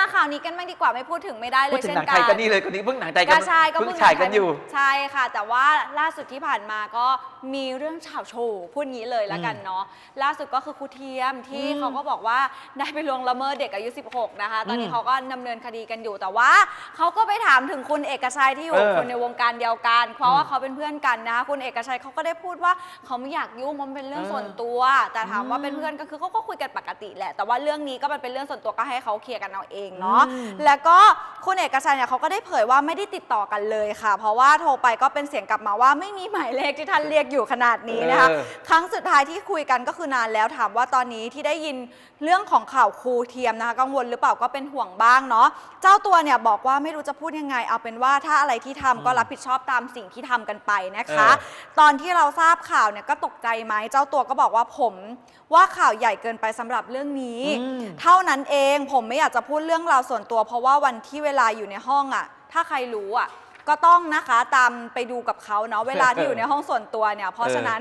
มาข่าวนี้กันบ้างดีกว่าไม่พูดถึงไม่ได้เลพูดยถึงเช่หนันงกัไทยนกันนี่เลยคนนี้เพิ่งหนังไทยกัก็ใช่ก็เพิ่งเพิ่งฉายกันอยู่ ใช่ค่ะ แต่ว่าล่าสุดที่ผ่านมาก็มีเรื่องฉาวโชว์พูดงี้เลยแล้วกันเนาะล่าสุดก็คือครูเทียมที่อืมเขาก็บอกว่าได้ไปลวงละเมิดเด็กอายุ 16 นะคะ ตอนนี้อืมเขาก็ดำเนินคดีกันอยู่แต่ว่าเขาก็ไปถามถึงคุณเอกชัยที่อยู่เออ คนในวงการเดียวกัน เพราะว่าอืมเขาเป็นเพื่อนกันนะคะคุณเอกชัยเขาก็ได้พูดว่าเขาไม่อยากยุ่งมันเป็นเรื่องเออส่วนตัว แต่ถามว่าเป็นเพื่อนก็คือเขาก็คุยกันปกติแหละแต่ว่าเรื่องนี้ก็มันเป็นเรื่องส่วนตัวก็ให้เขาเคลียร์กันเอาเองเนาะอืมแล้วก็คุณเอกชัยเนี่ยเขาก็ได้เผยว่าไม่ได้ติดต่อกันเลยค่ะ เพราะว่าโทรไปก็เป็นเสียงกลับมาว่าไม่มีหมายเลขที่ท่านเรียกอยู่ขนาดนี้นะคะ เออ ครั้งสุดท้ายที่คุยกันก็คือนานแล้วถามว่าตอนนี้ที่ได้ยินเรื่องของข่าวครูเทียมนะคะกังวลหรือเปล่าก็เป็นห่วงบ้างเนาะ เจ้าตัวเนี่ยบอกว่าไม่รู้จะพูดยังไง เอาเป็นว่าถ้าอะไรที่ทำก็รับผิดชอบตามสิ่งที่ทำกันไปนะคะ เออ ตอนที่เราทราบข่าวเนี่ยก็ตกใจไหมเจ้าตัวก็บอกว่าผมว่าข่าวใหญ่เกินไปสำหรับเรื่องนี้อืมเท่านั้นเองผมไม่อยากจะพูดเรื่องราวส่วนตัว เพราะว่าวันที่เวลาอยู่ในห้องอะถ้าใครรู้อะ ก็ต้องนะคะตามไปดูกับเขาเนาะเวลาที่อยู่ในห้องส่วนตัวเนี่ย เพราะฉะนั้น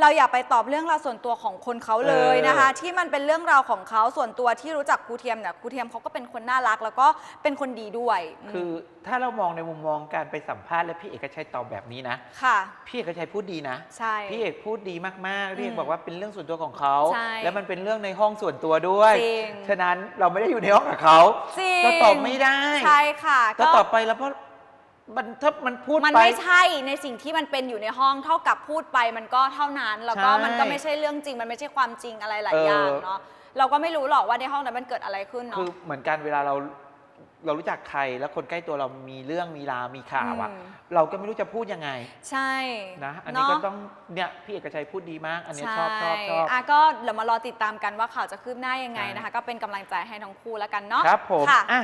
เราอย่าไปตอบเรื่องราวส่วนตัวของคนเขาเลยนะคะ ที่มันเป็นเรื่องราวของเขาส่วนตัวที่รู้จักครูเทียมเนี่ยครูเทียมเขาก็เป็นคนน่ารัก แล้วก็เป็นคนดีด้วยคือมถ้าเรามองในมุมมองการไปสัมภาษณ์และพี่เอกชัยตอบแบบนี้นะค่ะ พี่เอกชัยพูดดีนะใช่พี่เอกพูดดีมากๆพี่เอกอืมบอกว่าเป็นเรื่องส่วนตัวของเขาใช่แล้วมันเป็นเรื่องในห้องส่วนตัวด้วยจริงฉะนั้นเราไม่ได้อยู่ในห้องกับเขาจริงเราตอบไม่ได้ใช่ค่ะถ้าตอบไปแล้วเพราะ มันถ้ามันพูดมันไป ไม่ใช่ในสิ่งที่มันเป็นอยู่ในห้องเท่ากับพูดไปมันก็เท่านั้น แล้วก็ใช่มันก็ไม่ใช่เรื่องจริง มันไม่ใช่ความจริงอะไรหลายเออออย่างเนาะเราก็ไม่รู้หรอกว่าในห้องนั้นมันเกิดอะไรขึ้นคือเนาะเหมือนกันเวลาเราเรารู้จักใครแล้วคนใกล้ตัวเรามีเรื่องมีราวมีข่าวอะอืม เราก็ไม่รู้จะพูดยังไงใช่นะอันนี้เาะก็ต้องเนี่ยพี่เอกชัยพูดดีมาก อันนี้ชอบชอบชอบอะก็เดี๋ยวมารอติดตามกันว่าข่าวจะคืบหน้ายังไงใช่นะคะ ก็เป็นกำลังใจให้ทั้งคู่แล้วกันเนาะครับผมค่ะ อะ